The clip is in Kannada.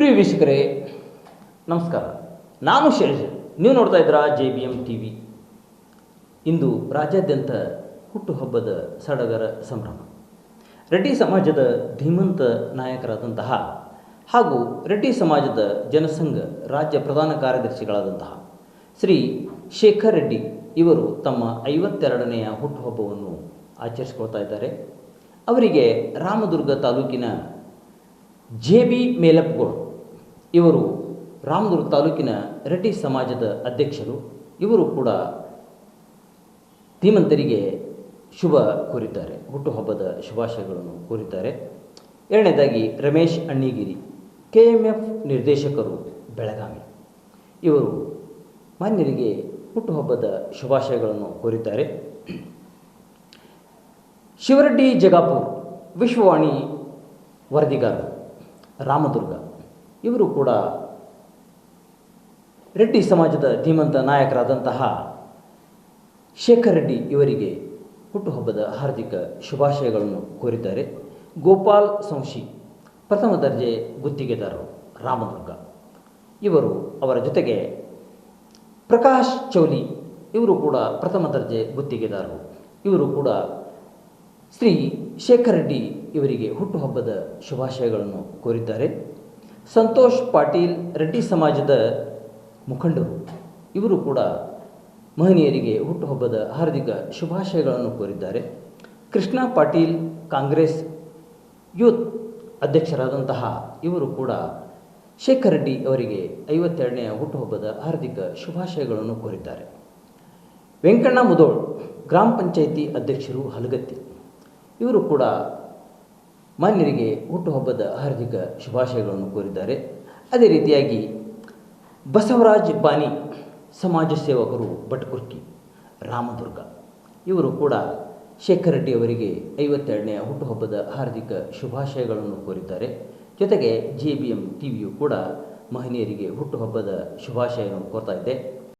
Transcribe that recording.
ಪ್ರಿಯ ವೀಕ್ಷಕರೇ, ನಮಸ್ಕಾರ. ನಾನು ಶೈಲಜ. ನೀವು ನೋಡ್ತಾ ಇದ್ದೀರಾ J B M T V ಇಂದು ರಾಜ್ಯಾದ್ಯಂತ ಹುಟ್ಟುಹಬ್ಬದ ಸಡಗರ ಸಂಭ್ರಮ. ರೆಡ್ಡಿ ಸಮಾಜದ ಧೀಮಂತ ನಾಯಕರಾದಂತಹ ಹಾಗೂ ರೆಡ್ಡಿ ಸಮಾಜದ ಜನಸಂಘ ರಾಜ್ಯ ಪ್ರಧಾನ ಕಾರ್ಯದರ್ಶಿಗಳಾದಂತಹ ಶ್ರೀ ಶೇಖರ್ ರೆಡ್ಡಿ ಇವರು ತಮ್ಮ ಐವತ್ತೆರಡನೆಯ ಹುಟ್ಟುಹಬ್ಬವನ್ನು ಆಚರಿಸಿಕೊಳ್ತಾ ಇದ್ದಾರೆ. ಅವರಿಗೆ ರಾಮದುರ್ಗ ತಾಲೂಕಿನ ಜೆ ಬಿ ಮೇಲಪ್ಪಗೋಡು ಇವರು ರಾಮದುರ್ಗ ತಾಲೂಕಿನ ರೆಡ್ಡಿ ಸಮಾಜದ ಅಧ್ಯಕ್ಷರು. ಇವರು ಕೂಡ ಧೀಮಂತರಿಗೆ ಶುಭ ಕೋರಿದ್ದಾರೆ. ಹುಟ್ಟುಹಬ್ಬದ ಶುಭಾಶಯಗಳನ್ನು ಕೋರಿದ್ದಾರೆ. ಎರಡನೇದಾಗಿ Ramesh Annigiri K M F ನಿರ್ದೇಶಕರು ಬೆಳಗಾವಿ. ಇವರು ಮಾನ್ಯರಿಗೆ ಹುಟ್ಟುಹಬ್ಬದ ಶುಭಾಶಯಗಳನ್ನು ಕೋರಿದ್ದಾರೆ. ಶಿವರೆಡ್ಡಿ ಜಗಾಪುರ್ ವಿಶ್ವವಾಣಿ ವರದಿಗಾರ, ರಾಮದುರ್ಗ. ಇವರು ಕೂಡ ರೆಡ್ಡಿ ಸಮಾಜದ ಧೀಮಂತ ನಾಯಕರಾದಂತಹ ಶೇಖರ್ ರೆಡ್ಡಿ ಇವರಿಗೆ ಹುಟ್ಟುಹಬ್ಬದ ಹಾರ್ದಿಕ ಶುಭಾಶಯಗಳನ್ನು ಕೋರಿದ್ದಾರೆ. ಗೋಪಾಲ್ ಸಂಶಿ ಪ್ರಥಮ ದರ್ಜೆ ಗುತ್ತಿಗೆದಾರರು ರಾಮದುರ್ಗ. ಇವರು ಅವರ ಜೊತೆಗೆ ಪ್ರಕಾಶ್ ಚೌಲಿ ಇವರು ಕೂಡ ಪ್ರಥಮ ದರ್ಜೆ ಗುತ್ತಿಗೆದಾರರು. ಇವರು ಕೂಡ ಶ್ರೀ ಶೇಖರ್ ರೆಡ್ಡಿ ಇವರಿಗೆ ಹುಟ್ಟುಹಬ್ಬದ ಶುಭಾಶಯಗಳನ್ನು ಕೋರಿದ್ದಾರೆ. ಸಂತೋಷ್ ಪಾಟೀಲ್ ರೆಡ್ಡಿ ಸಮಾಜದ ಮುಖಂಡರು. ಇವರು ಕೂಡ ಮಹನೀಯರಿಗೆ ಹುಟ್ಟುಹಬ್ಬದ ಹಾರ್ದಿಕ ಶುಭಾಶಯಗಳನ್ನು ಕೋರಿದ್ದಾರೆ. ಕೃಷ್ಣ ಪಾಟೀಲ್ ಕಾಂಗ್ರೆಸ್ ಯೂತ್ ಅಧ್ಯಕ್ಷರಾದಂತಹ ಇವರು ಕೂಡ ಶೇಖರ್ ರೆಡ್ಡಿ ಅವರಿಗೆ ಐವತ್ತೆರಡನೆಯ ಹುಟ್ಟುಹಬ್ಬದ ಹಾರ್ದಿಕ ಶುಭಾಶಯಗಳನ್ನು ಕೋರಿದ್ದಾರೆ. ವೆಂಕಣ್ಣ ಮುದೋಳ್ ಗ್ರಾಮ ಪಂಚಾಯಿತಿ ಅಧ್ಯಕ್ಷರು ಹಲಗತ್ತಿ. ಇವರು ಕೂಡ ಮಾನ್ಯರಿಗೆ ಹುಟ್ಟುಹಬ್ಬದ ಹಾರ್ದಿಕ ಶುಭಾಶಯಗಳನ್ನು ಕೋರಿದ್ದಾರೆ. ಅದೇ ರೀತಿಯಾಗಿ ಬಸವರಾಜ್ ಬಾನಿ ಸಮಾಜ ಸೇವಕರು ಭಟ್ಕುರ್ಕಿ, ರಾಮದುರ್ಗ, ಇವರು ಕೂಡ ಶೇಖರ್ ರೆಡ್ಡಿ ಅವರಿಗೆ ಐವತ್ತೆರಡನೆಯ ಹುಟ್ಟುಹಬ್ಬದ ಹಾರ್ದಿಕ ಶುಭಾಶಯಗಳನ್ನು ಕೋರಿದ್ದಾರೆ. ಜೊತೆಗೆ ಜೆ ಬಿ ಎಂ ಟಿ ವಿಯು ಕೂಡ ಮಹನೀಯರಿಗೆ ಹುಟ್ಟುಹಬ್ಬದ ಶುಭಾಶಯವನ್ನು ಕೋರ್ತಾ ಇದೆ.